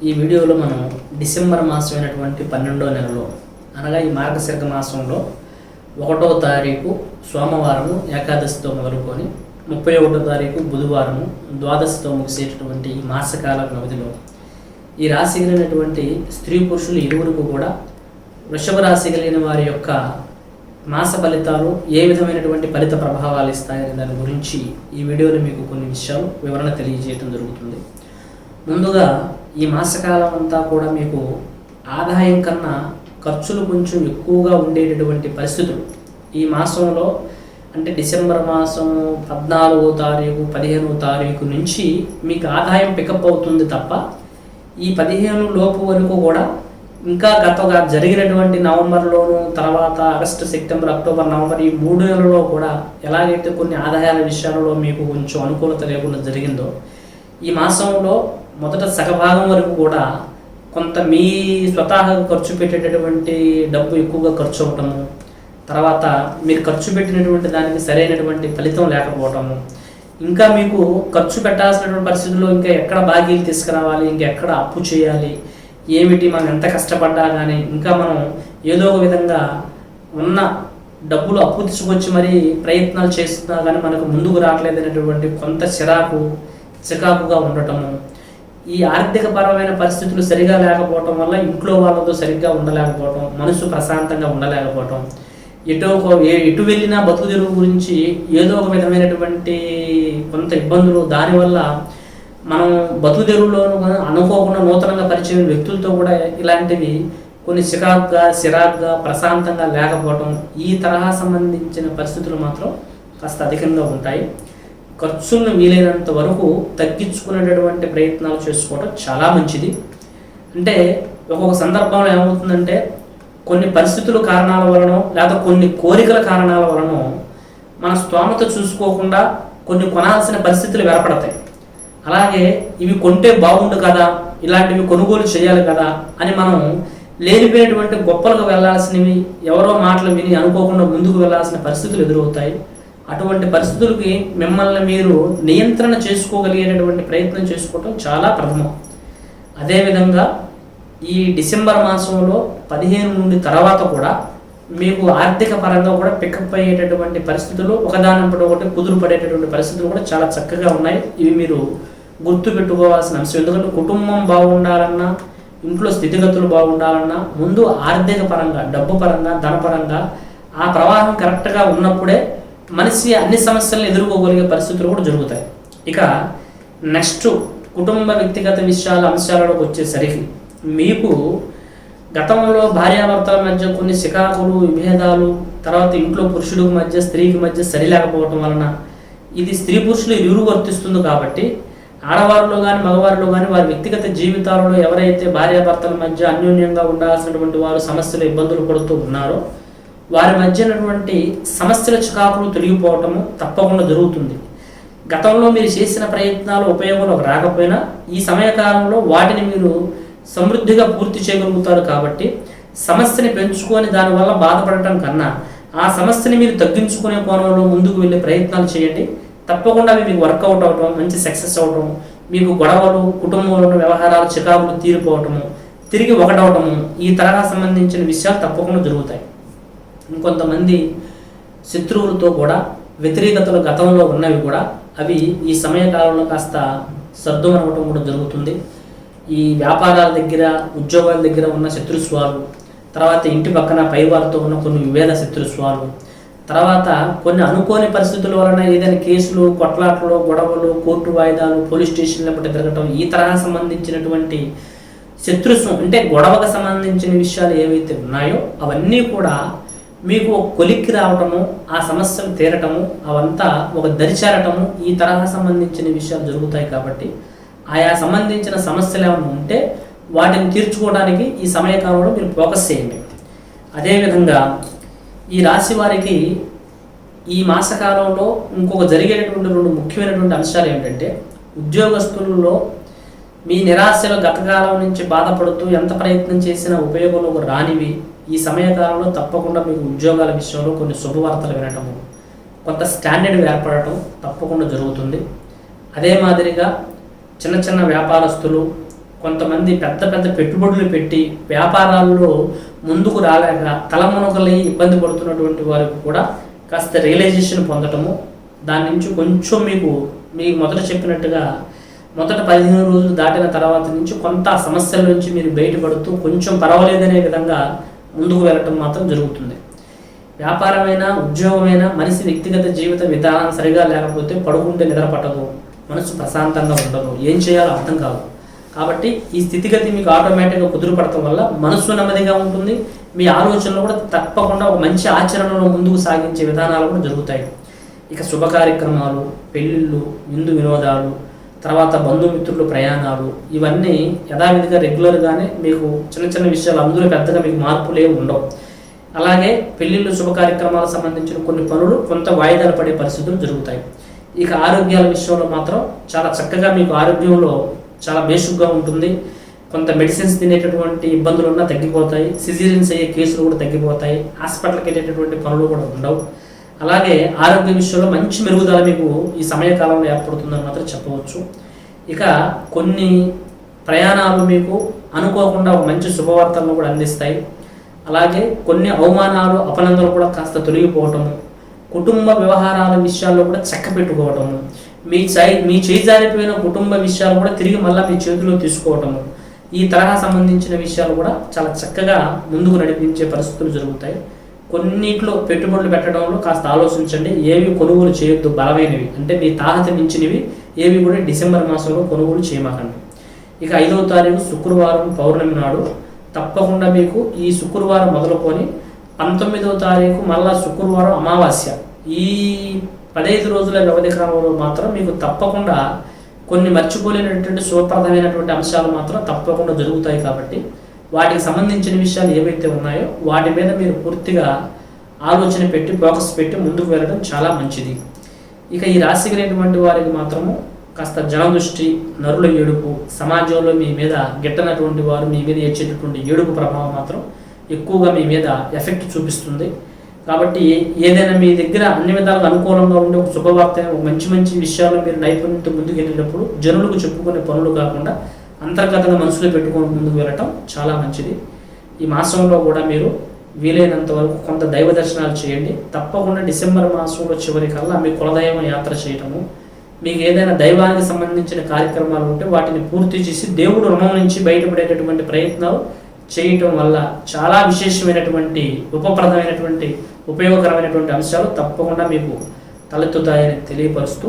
ఈ వీడియోలో మనం డిసెంబర్ మాసమైనటువంటి పన్నెండో నెలలో అనగా ఈ మార్గశర్గ మాసంలో ఒకటో తారీఖు సోమవారము ఏకాదశితో మొదలుకొని ముప్పై ఒకటో తారీఖు బుధవారము ద్వాదశితో ముగిసేటటువంటి ఈ మాసకాల వ్యవధిలో ఈ రాశి కలిగినటువంటి స్త్రీ పురుషులు ఇరువురికి కూడా వృషభ రాశి కలిగిన వారి యొక్క మాస ఫలితాలు ఏ విధమైనటువంటి ఫలిత ప్రభావాలు ఇస్తాయనే దాని గురించి ఈ వీడియోలో మీకు కొన్ని విషయాలు వివరణ తెలియజేయడం జరుగుతుంది. ముందుగా ఈ మాసకాలం అంతా కూడా మీకు ఆదాయం కన్నా ఖర్చులు కొంచెం ఎక్కువగా ఉండేటటువంటి పరిస్థితులు. ఈ మాసంలో అంటే డిసెంబర్ మాసం పద్నాలుగో తారీఖు పదిహేనో తారీఖు నుంచి మీకు ఆదాయం పికప్ అవుతుంది తప్ప ఈ పదిహేను లోపు వరకు కూడా ఇంకా గతగా జరిగినటువంటి నవంబర్లోను తర్వాత ఆగస్టు సెప్టెంబర్ అక్టోబర్ నవంబర్ ఈ మూడు నెలల్లో కూడా ఎలాగైతే కొన్ని ఆదాయాల విషయాలలో మీకు కొంచెం అనుకూలత లేకుండా జరిగిందో ఈ మాసంలో మొదట సగభాగం వరకు కూడా కొంత మీ స్వతహాగా ఖర్చు పెట్టేటటువంటి డబ్బు ఎక్కువగా ఖర్చు అవటము తర్వాత మీరు ఖర్చు పెట్టినటువంటి దానికి సరైనటువంటి ఫలితం లేకపోవటము ఇంకా మీకు ఖర్చు పెట్టాల్సినటువంటి పరిస్థితుల్లో ఇంకా ఎక్కడ బాకీలు తీసుకురావాలి ఇంకా ఎక్కడ అప్పు చేయాలి ఏమిటి మనం ఎంత కష్టపడ్డా కానీ ఇంకా మనం ఏదో ఒక విధంగా ఉన్న డబ్బులు అప్పు తీసుకొచ్చి మరి ప్రయత్నాలు చేస్తున్నా కానీ మనకు ముందుకు రావట్లేదు అనేటువంటి కొంత చిరాకు చికాకుగా ఉండటము. ఈ ఆర్థిక పరమైన పరిస్థితులు సరిగా లేకపోవటం వల్ల ఇంట్లో వాళ్ళతో సరిగ్గా ఉండలేకపోవటం మనసు ప్రశాంతంగా ఉండలేకపోవటం ఎటో ఎటు వెళ్ళినా బతుకు తెరువు గురించి ఏదో ఒక విధమైనటువంటి కొంత ఇబ్బందులు దానివల్ల మనం బతుకు తెరువులోను అనుకోకుండా నూతనంగా పరిచయం వ్యక్తులతో కూడా ఇలాంటివి కొన్ని చికాకుగా సిరాక్గా ప్రశాంతంగా లేకపోవటం ఈ తరహా సంబంధించిన పరిస్థితులు మాత్రం కాస్త అధికంగా ఉంటాయి. ఖర్చులను వీలైనంత వరకు తగ్గించుకునేటటువంటి ప్రయత్నాలు చేసుకోవడం చాలా మంచిది. అంటే ఒక్కొక్క సందర్భంలో ఏమవుతుందంటే కొన్ని పరిస్థితుల కారణాల వలన లేదా కొన్ని కోరికల కారణాల వలన మన స్తోమత చూసుకోకుండా కొన్ని కొనాల్సిన పరిస్థితులు ఏర్పడతాయి. అలాగే ఇవి కొంటే బాగుండు కదా ఇలాంటివి కొనుగోలు చేయాలి కదా అని మనం లేనిపోయినటువంటి గొప్పలకు వెళ్ళాల్సినవి ఎవరో మాటలు విని అనుకోకుండా ముందుకు వెళ్ళాల్సిన పరిస్థితులు ఎదురవుతాయి. అటువంటి పరిస్థితులకి మిమ్మల్ని మీరు నియంత్రణ చేసుకోగలిగేటటువంటి ప్రయత్నం చేసుకోవటం చాలా ప్రథమం. అదేవిధంగా ఈ డిసెంబర్ మాసంలో పదిహేను నుండి తర్వాత కూడా మీకు ఆర్థిక పరంగా కూడా పికప్ అయ్యేటటువంటి పరిస్థితులు ఒకదానిపై ఒకటి కుదురు పడేటటువంటి పరిస్థితులు కూడా చాలా చక్కగా ఉన్నాయి. ఇవి మీరు గుర్తు పెట్టుకోవాల్సిన అంశం ఎందుకంటే కుటుంబం బాగుండాలన్నా ఇంట్లో స్థితిగతులు బాగుండాలన్నా ముందు ఆర్థిక పరంగా డబ్బు పరంగా ధనపరంగా ఆ ప్రవాహం కరెక్ట్గా ఉన్నప్పుడే మనిషి అన్ని సమస్యలను ఎదుర్కోగలిగే పరిస్థితులు కూడా జరుగుతాయి. ఇక నెక్స్ట్ కుటుంబ వ్యక్తిగత విషయాల అంశాలలోకి వచ్చేసరికి మీకు గతంలో భార్యాభర్తల మధ్య కొన్ని శికాకులు విభేదాలు తర్వాత ఇంట్లో పురుషుడికి మధ్య స్త్రీకి మధ్య సరిలేకపోవటం వలన ఇది స్త్రీ పురుషులు ఇరువురు వర్తిస్తుంది కాబట్టి ఆడవారిలో కానీ మగవారిలో కానీ వారి వ్యక్తిగత జీవితాలలో ఎవరైతే భార్యాభర్తల మధ్య అన్యోన్యంగా ఉండాల్సినటువంటి వారు సమస్యలు ఇబ్బందులు పడుతూ ఉన్నారో వారి మధ్య ఉన్నటువంటి సమస్యల చికాకులు తొలగిపోవటము తప్పకుండా జరుగుతుంది. గతంలో మీరు చేసిన ప్రయత్నాలు ఉపయోగంలోకి రాకపోయినా ఈ సమయకాలంలో వాటిని మీరు సమృద్ధిగా పూర్తి చేయగలుగుతారు కాబట్టి సమస్యని పెంచుకొని దానివల్ల బాధపడటం కన్నా ఆ సమస్యని మీరు తగ్గించుకునే కోణంలో ముందుకు వెళ్ళే ప్రయత్నాలు చేయండి. తప్పకుండా అవి మీకు వర్కౌట్ అవటం మంచి సక్సెస్ అవటం మీకు గొడవలు కుటుంబంలో వ్యవహారాలు చికాకులు తీరిపోవటము తిరిగి ఒకటవటము ఈ తరహా సంబంధించిన విషయాలు తప్పకుండా జరుగుతాయి. ఇంకొంతమంది శత్రువులతో కూడా వ్యతిరేకతలు గతంలో ఉన్నవి కూడా అవి ఈ సమయకాలంలో కాస్త సర్దుమనవటం కూడా జరుగుతుంది. ఈ వ్యాపారాల దగ్గర ఉద్యోగాల దగ్గర ఉన్న శత్రుస్వాలు తర్వాత ఇంటి పక్కన పైవారితో ఉన్న కొన్ని విభేద శత్రుస్వాలు తర్వాత కొన్ని అనుకోని పరిస్థితుల వలన ఏదైనా కేసులు కొట్లాటలు గొడవలు కోర్టు వాయిదాలు పోలీస్ స్టేషన్ల పట్టి తిరగటం ఈ తరహా సంబంధించినటువంటి శత్రుత్వం అంటే గొడవకు సంబంధించిన విషయాలు ఏవైతే ఉన్నాయో అవన్నీ కూడా మీకు కొలిక్కి రావటము ఆ సమస్యలు తీరటము అవంతా ఒక దరిచేరటము ఈ తరహా సంబంధించిన విషయాలు జరుగుతాయి కాబట్టి ఆయా సంబంధించిన సమస్యలు ఏమైనా ఉంటే వాటిని తీర్చుకోవడానికి ఈ సమయకాలంలో మీరు ఫోకస్ చేయండి. అదేవిధంగా ఈ రాశి వారికి ఈ మాసకాలంలో ఇంకొక జరిగేటటువంటి రెండు ముఖ్యమైనటువంటి అంశాలు ఏమిటంటే ఉద్యోగస్తులలో మీ నిరాశలో గతకాలం నుంచి బాధపడుతూ ఎంత ప్రయత్నం చేసినా ఉపయోగంలోకి రానివి ఈ సమయకాలంలో తప్పకుండా మీకు ఉద్యోగాల విషయంలో కొన్ని శుభవార్తలు వినటము కొంత స్టాండర్డ్ ఏర్పడటం తప్పకుండా జరుగుతుంది. అదే మాదిరిగా చిన్న చిన్న వ్యాపారస్తులు కొంతమంది పెద్ద పెద్ద పెట్టుబడులు పెట్టి వ్యాపారాల్లో ముందుకు రాలేక తలమునకలై ఇబ్బంది పడుతున్నటువంటి వారికి కూడా కాస్త రియలైజేషన్ పొందటము దాని నుంచి కొంచెం మీకు మీకు మొదట చెప్పినట్టుగా మొదట పదిహేను రోజులు దాటిన తర్వాత నుంచి కొంత సమస్యల నుంచి మీరు బయటపడుతూ కొంచెం పర్వాలేదనే విధంగా ముందుకు వెళ్ళటం మాత్రం జరుగుతుంది. వ్యాపారమైనా ఉద్యోగమైనా మనిషి వ్యక్తిగత జీవిత విధానం సరిగా లేకపోతే పడుకుంటే నిద్ర పట్టదు మనసు ప్రశాంతంగా ఉండదు. ఏం చేయాలో అర్థం కాదు. కాబట్టి ఈ స్థితిగతి మీకు ఆటోమేటిక్గా కుదురుపడటం వల్ల మనసు నెమ్మదిగా ఉంటుంది. మీ ఆలోచనలు కూడా తప్పకుండా ఒక మంచి ఆచరణలో ముందుకు సాగించే విధానాలు కూడా జరుగుతాయి. ఇక శుభ కార్యక్రమాలు పెళ్ళిళ్ళు విందు వినోదాలు తర్వాత బంధుమిత్రులు ప్రయాణాలు ఇవన్నీ యథావిధిగా రెగ్యులర్గానే మీకు చిన్న చిన్న విషయాలు అందులో పెద్దగా మీకు మార్పులు ఏమి ఉండవు. అలాగే పెళ్ళిళ్ళు శుభ కార్యక్రమాలకు సంబంధించిన కొన్ని పనులు కొంత వాయిదాలు పడే పరిస్థితులు జరుగుతాయి. ఇక ఆరోగ్యాల విషయంలో మాత్రం చాలా చక్కగా మీకు ఆరోగ్యంలో చాలా బేసిక్గా ఉంటుంది. కొంత మెడిసిన్స్ తినేటటువంటి ఇబ్బందులు ఉన్నా తగ్గిపోతాయి. సిజీరియన్స్ అయ్యే కేసులు కూడా తగ్గిపోతాయి. హాస్పిటల్కి వెళ్ళేటటువంటి పనులు కూడా ఉండవు. అలాగే ఆరోగ్య విషయంలో మంచి మెరుగుదల మీకు ఈ సమయకాలంలో ఏర్పడుతుందని మాత్రం చెప్పవచ్చు. ఇక కొన్ని ప్రయాణాలు మీకు అనుకోకుండా ఒక మంచి శుభవార్తలను కూడా అందిస్తాయి. అలాగే కొన్ని అవమానాలు అపనందలు కూడా కాస్త తొలగిపోవటము కుటుంబ వ్యవహారాల విషయాల్లో కూడా చక్క పెట్టుకోవటము మీ చై మీ చేయి జారిపోయిన కుటుంబ విషయాలు కూడా తిరిగి మళ్ళీ మీ చేతిలో తీసుకోవటము ఈ తరహా సంబంధించిన విషయాలు కూడా చాలా చక్కగా ముందుకు నడిపించే పరిస్థితులు జరుగుతాయి. కొన్నిట్లో పెట్టుబడులు పెట్టడంలో కాస్త ఆలోచించండి. ఏవి కొనుగోలు చేయొద్దు బలమైనవి. అంటే మీ తాహత మించినవి ఏవి కూడా డిసెంబర్ మాసంలో కొనుగోలు చేయమాకండి. ఇక ఐదవ తారీఖు శుక్రవారం పౌర్ణమి నాడు తప్పకుండా మీకు ఈ శుక్రవారం మొదలుకొని పంతొమ్మిదవ తారీఖు మళ్ళా శుక్రవారం అమావాస్య. ఈ పదహైదు రోజుల వ్యవధి క్రమంలో మాత్రం మీకు తప్పకుండా కొన్ని మర్చిపోలేనటువంటి శుభప్రదమైనటువంటి అంశాలు మాత్రం తప్పకుండా జరుగుతాయి కాబట్టి వాటికి సంబంధించిన విషయాలు ఏవైతే ఉన్నాయో వాటి మీద మీరు పూర్తిగా ఆలోచన పెట్టి ఫోకస్ పెట్టి ముందుకు వెళ్ళడం చాలా మంచిది. ఇక ఈ రాశి కలిగినటువంటి వారికి మాత్రము కాస్త జనదృష్టి నరుల ఏడుపు సమాజంలో మీ మీద గిట్టనటువంటి వారు మీ మీద ఇచ్చేటటువంటి ఏడుపు ప్రభావం మాత్రం ఎక్కువగా మీ మీద ఎఫెక్ట్ చూపిస్తుంది. కాబట్టి ఏదైనా మీ దగ్గర అన్ని విధాలుగా అనుకూలంగా ఉండే ఒక శుభవార్త మంచి మంచి విషయాలు మీరు నైపుణ్యంతో ముందుకు వెళ్ళినప్పుడు జనులకు చెప్పుకునే పనులు కాకుండా అంతర్గతంగా మనసులో పెట్టుకొని ముందుకు వెళ్ళటం చాలా మంచిది. ఈ మాసంలో కూడా మీరు వీలైనంత వరకు కొంత దైవ దర్శనాలు చేయండి. తప్పకుండా డిసెంబర్ మాసంలో చివరి కల్లా మీ కులదైవం యాత్ర చేయటము మీకు ఏదైనా దైవానికి సంబంధించిన కార్యక్రమాలు ఉంటే వాటిని పూర్తి చేసి దేవుడు రుణం నుంచి బయటపడేటటువంటి ప్రయత్నాలు చేయటం వల్ల చాలా విశేషమైనటువంటి ఉపప్రదమైనటువంటి ఉపయోగకరమైనటువంటి అంశాలు తప్పకుండా మీకు తలెత్తుతాయని తెలియపరుస్తూ